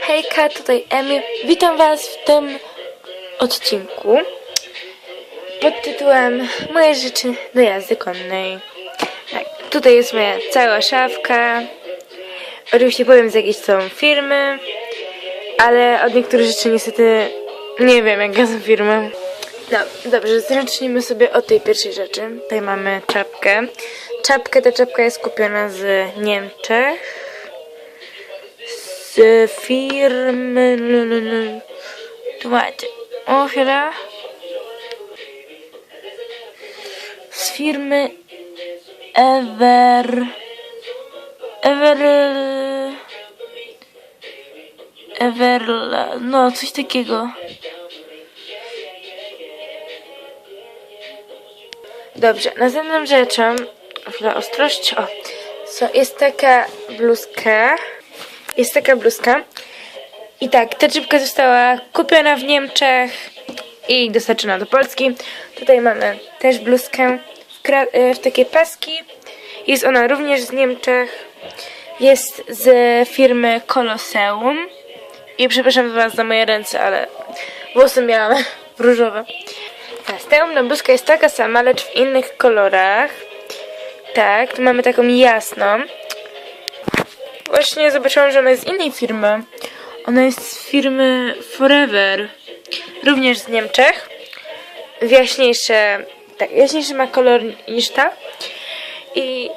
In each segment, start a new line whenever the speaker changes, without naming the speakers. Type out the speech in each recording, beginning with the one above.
Hejka, tutaj Emi. Witam Was w tym odcinku pod tytułem Moje rzeczy do jazdy konnej. Tak, tutaj jest moja cała szafka. Oczywiście powiem z jakiejś są firmy, ale od niektórych rzeczy niestety nie wiem jakie są firmy. No, dobrze, zacznijmy sobie od tej pierwszej rzeczy. Tutaj mamy czapkę. Czapkę, ta czapka jest kupiona z Niemczech z firmy. Słuchajcie, o chwila. Z firmy Ever. Ever. Ever. No, coś takiego. Dobrze, następną rzeczą. Chwila ostrości. O, so, jest taka bluzka. Jest taka bluzka. I tak, ta czybka została kupiona w Niemczech i dostarczona do Polski. Tutaj mamy też bluzkę w, e, w takie paski. Jest ona również z Niemczech. Jest z firmy Colosseum. I przepraszam Was za moje ręce, ale włosy miałam różowe. Następna bluzka jest taka sama, lecz w innych kolorach. Tak, mamy taką jasną. Właśnie zobaczyłam, że ona jest z innej firmy. Ona jest z firmy Forever. Również z Niemczech. Jaśniejsze, tak, jaśniejszy ma kolor niż ta. I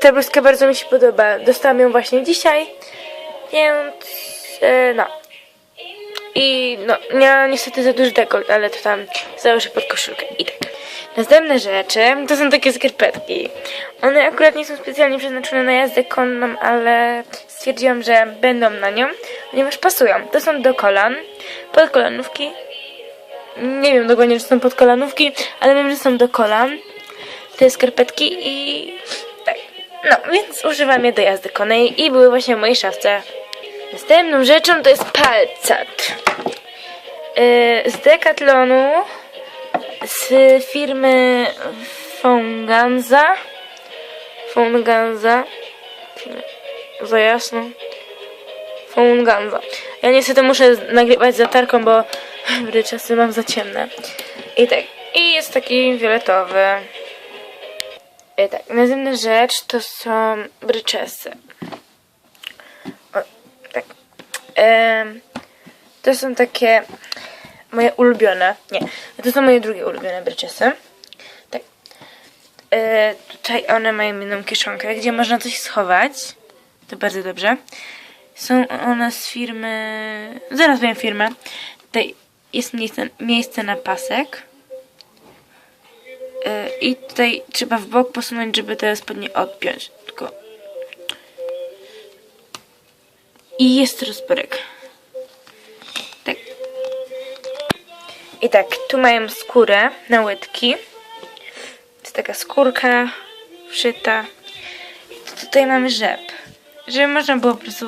ta bluzka bardzo mi się podoba. Dostałam ją właśnie dzisiaj. Więc, e, no. I no, miała niestety za duży dekolt, ale to tam założę pod koszulkę. I tak. Następne rzeczy to są takie skarpetki. One akurat nie są specjalnie przeznaczone na jazdę konną, ale stwierdziłam, że będą na nią, ponieważ pasują. To są do kolan, pod kolanówki. Nie wiem dokładnie, czy są pod kolanówki, ale wiem, że są do kolan. Te skarpetki i tak. No, więc używam je do jazdy konnej i były właśnie w mojej szafce. Następną rzeczą to jest palcat. Yy, z Decathlonu z firmy Fonganza. Fonganza. Za jasno. Fonganza. Ja niestety muszę nagrywać z latarką, bo czasy mam za ciemne. I tak. I jest taki fioletowy. I tak. Następna rzecz to są bryczesy. O, tak. Em, to są takie moje ulubione. Nie, to są moje drugie ulubione bryczesy. Tak. E, tutaj one mają jedną kieszonkę, gdzie można coś schować. To bardzo dobrze. Są one z firmy. Zaraz powiem firmę. Tutaj jest miejsce, miejsce na pasek. E, I tutaj trzeba w bok posunąć, żeby te spodnie odpiąć. Tylko. I jest rozporek. I tak, tu mają skórę na łydki. Jest taka skórka wszyta. I tutaj mamy rzep. Żeby można było po prostu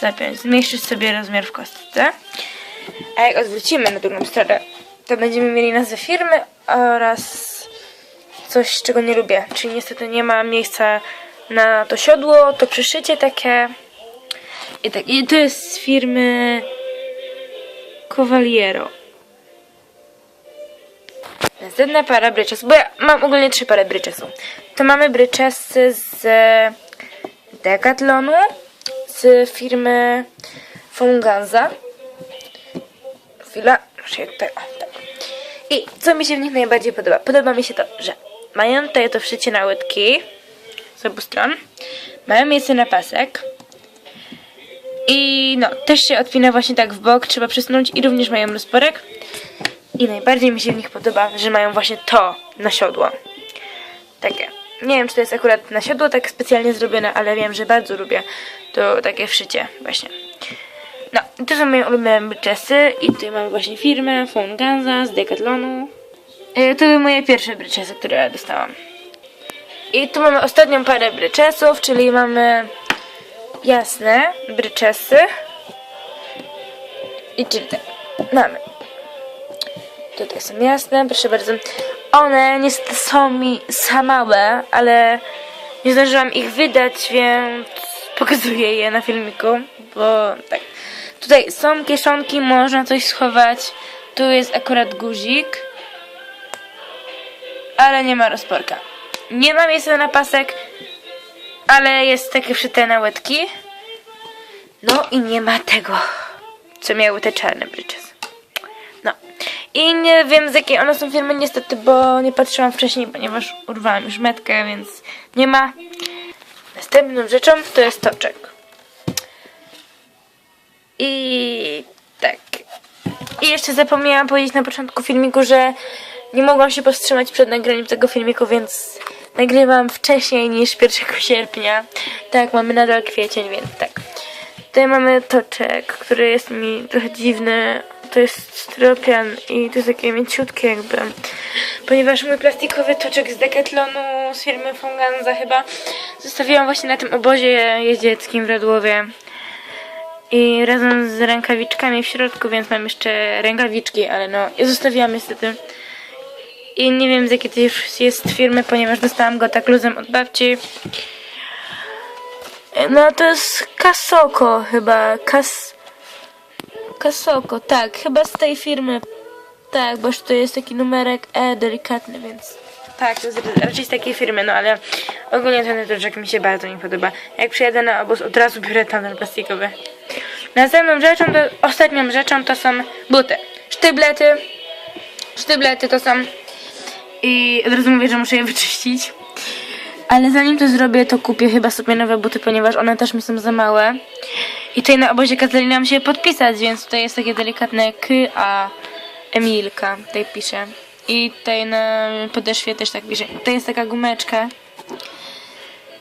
zapiąć. Zmniejszyć sobie rozmiar w kostce. A jak odwrócimy na drugą stronę, to będziemy mieli nazwę firmy oraz coś, czego nie lubię. Czyli niestety nie ma miejsca na to siodło, to przyszycie takie. I tak, i to jest z firmy Cavaliero. Następna para bryczesów, bo ja mam ogólnie trzy pary bryczesów. To mamy bryczesy z Decathlonu, z firmy Funganza. Chwila, muszę tutaj, o, tak. I co mi się w nich najbardziej podoba? Podoba mi się to, że mają tutaj to wszycie na łydki z obu stron. Mają miejsce na pasek. I no, też się odpina właśnie tak w bok, trzeba przesunąć i również mają rozporek. I najbardziej mi się w nich podoba, że mają właśnie to na siodło. Takie. Nie wiem, czy to jest akurat na siodło tak specjalnie zrobione, ale wiem, że bardzo lubię to takie wszycie właśnie. No, to są moje ulubione bryczesy i tutaj mamy właśnie firmę Fonganza z Decathlonu. Yy, To były moje pierwsze bryczesy, które dostałam. I tu mamy ostatnią parę bryczesów, czyli mamy jasne bryczesy. I czyli tak, mamy Tutaj są jasne, proszę bardzo. One niestety są mi za małe, ale nie zdążyłam ich wydać, więc pokazuję je na filmiku, bo tak. Tutaj są kieszonki, można coś schować. Tu jest akurat guzik. Ale nie ma rozporka. Nie ma miejsca na pasek, ale jest takie wszyte na łydki. No i nie ma tego, co miały te czarne bridges. I nie wiem z jakiej one są firmy niestety, bo nie patrzyłam wcześniej, ponieważ urwałam już metkę, więc nie ma. Następną rzeczą to jest toczek. I tak. I jeszcze zapomniałam powiedzieć na początku filmiku, że nie mogłam się powstrzymać przed nagraniem tego filmiku, więc nagrywam wcześniej niż 1 sierpnia. Tak, mamy nadal kwiecień, więc tak. Tutaj mamy toczek, który jest mi trochę dziwny. To jest styropian i to jest takie mięciutkie jakby. Ponieważ mój plastikowy toczek z Decathlonu z firmy Funganza chyba zostawiłam właśnie na tym obozie jeździeckim w Radłowie. I razem z rękawiczkami w środku, więc mam jeszcze rękawiczki, ale no, je zostawiłam niestety. I nie wiem z jakiej to jest firmy, ponieważ dostałam go tak luzem od babci. No to jest Kasoko chyba. Kas... Kasoko, tak, chyba z tej firmy. Tak, bo już to jest taki numerek E delikatny, więc tak, to jest raczej z takiej firmy, no ale ogólnie ten toczek mi się bardzo nie podoba. Jak przyjadę na obóz, od razu biorę tamten plastikowy. Następną rzeczą, to, ostatnią rzeczą to są buty. Sztyblety. Sztyblety to są... I od razu mówię, że muszę je wyczyścić. Ale zanim to zrobię, to kupię chyba sobie nowe buty, ponieważ one też mi są za małe. I tutaj na obozie Katalina mam się podpisać, więc tutaj jest takie delikatne K, a Emilka tutaj pisze. I tutaj na podeszwie też tak pisze. Tutaj jest taka gumeczka.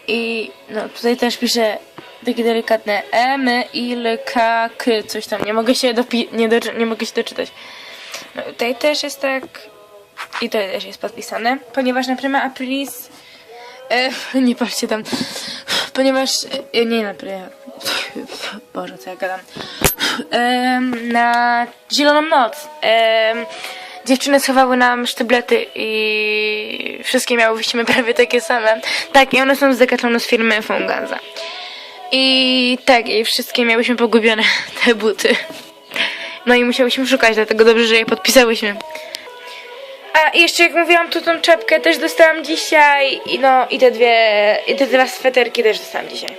I no tutaj też pisze takie delikatne M, il, K, K, coś tam. Nie mogę się dopi- nie, doczy- nie mogę się doczytać. No tutaj też jest tak. I to też jest podpisane. Ponieważ na Prima Aprilis E, nie patrzcie tam. Ponieważ. E, nie na. Boże, co ja gadam. Na Zieloną Noc. dziewczyny schowały nam sztyblety i wszystkie miałyśmy prawie takie same. Tak, i one są z Decathlonu z firmy Funganza. I tak, i wszystkie miałyśmy pogubione te buty. No i musiałyśmy szukać, dlatego dobrze, że je podpisałyśmy. A jeszcze jak mówiłam, tu tą czapkę też dostałam dzisiaj i no i te dwie, i te dwa sweterki też dostałam dzisiaj.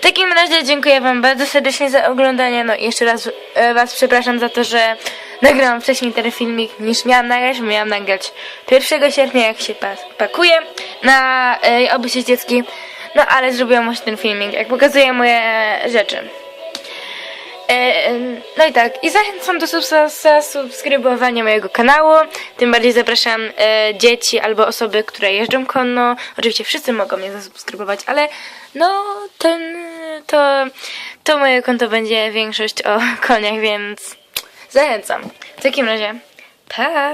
W takim razie dziękuję wam bardzo serdecznie za oglądanie, no i jeszcze raz e, was przepraszam za to, że nagrałam wcześniej ten filmik niż miałam nagrać, miałam nagrać 1 sierpnia jak się pas, pakuję na e, obóz dziecki, no ale zrobiłam właśnie ten filmik, jak pokazuję moje rzeczy. E, No i tak, i zachęcam do subs- zasubskrybowania mojego kanału. Tym bardziej zapraszam e, dzieci albo osoby, które jeżdżą konno. Oczywiście wszyscy mogą mnie zasubskrybować, ale no ten to, to moje konto będzie większość o koniach, więc zachęcam. W takim razie, pa!